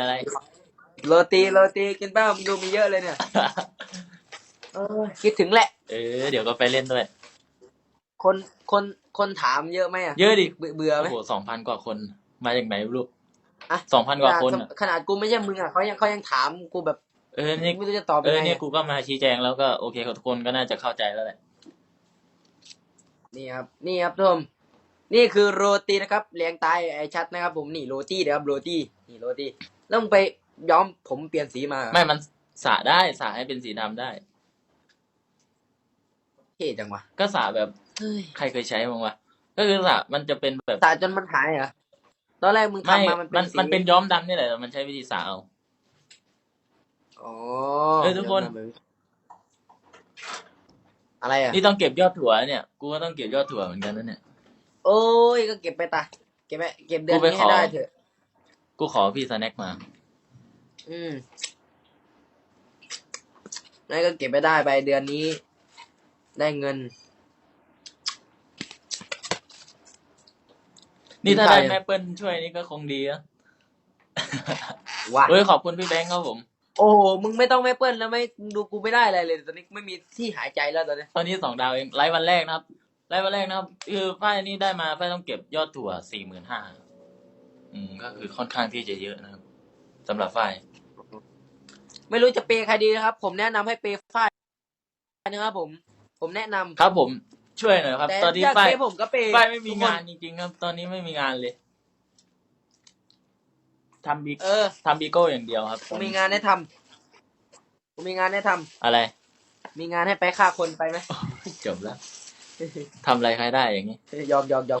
อะไร โรตีโรตีกินเป้ามึงดูมีเยอะเลยเนี่ยเออคิดถึงแหละ เออ เดี๋ยวก็ไปเล่นด้วย คนคนคนถามเยอะไหมอะเยอะดิเบื่อเบื่อไหมโอ้โหสองพันกว่าคน มาจากไหนไม่รู้อะสองพันกว่าคนอะขนาดกูไม่ใช่มึงอะเขายังเขายังถามกูแบบ เออนี่ไม่รู้จะตอบเอยังอไงเนี่ยอะกูก็มาชี้แจงแล้วก็โอเคทุกคนก็น่าจะเข้าใจแล้วแหละ นี่ครับ นี่ครับทุกคน นี่คือโรตีนะครับเลี้ยงตายไอ้ชัดนะครับ ผมนี่โรตีเดี๋ยวครับโรตีนี่โรตีแล้วมึงไปย้อมผมเปลี่ยนสีมาไม่มันสระได้สระให้เป็นสีดำได้ เท่จังวะก็สระแบบเฮ้ยใครเคยใช้บ้างวะก็คือสระมันจะเป็นแบบ ตาจนมันหายเหรอตอนแรกมึงไม่ทำมามันเป็มันนสีมันเป็นย้อมดำนี่แหละแต่มันใช้วิธีสระเอา อ๋อเออทุกคน อะไรอะนี่ต้องเก็บยอดถั่วเนี่ย กูก็ต้องเก็บยอดถั่วเหมือนกันนะเนี่ย โอ้ยก็เก็บไปตาเก็บไปเก็บเดือนกูไปนี้ขอให้ได้เถอะ กูขอพี่สแน็คมา อืมนั่นก็เก็บไปได้ไปเดือนนี้ ได้เงิน นี่ถ้ากินข้าวได้ยังแม่เปิ้ลช่วยนี่ก็คงดีนะว่ะเฮ้ยขอบคุณพี่แบงค์ครับผม โอ้โหมึงไม่ต้องไม่เปิ้ลแล้วไม่มึงดูกูไม่ได้อะไรเลย ตอนนี้ไม่มีที่หายใจแล้วตอนนี้ ตอนนี้สองดาวเองไลฟ์วันแรกนะครับ ไลฟ์วันแรกนะครับ คือฝ้ายนี่ได้มาฝ้ายต้องเก็บยอดถั่วสี่หมื่นห้าอืม ก็คือค่อนข้างที่จะเยอะนะครับสำหรับฝ้ายไม่รู้จะเปย์ใครดีนะครับ ผมแนะนำให้เปย์ฝ้ายนะครับผม ผมแนะนำครับผมช่วยหน่อยครับ แต่ตอนนี้อยากฝ้ายเปย์ผมก็เปย์ฝ้ายไม่มีทุกคงานจริงๆครับ ตอนนี้ไม่มีงานเลยทำบีเออ ทำบีโก้อย่างเดียวครับผมมีงานให้ทำผมมีงานให้ทำอะไร มีงานให้ไปฆ่าคนไปไหมจบแล้ว ทำอะไรใครได้อย่างนี้ ยอมยอมยอม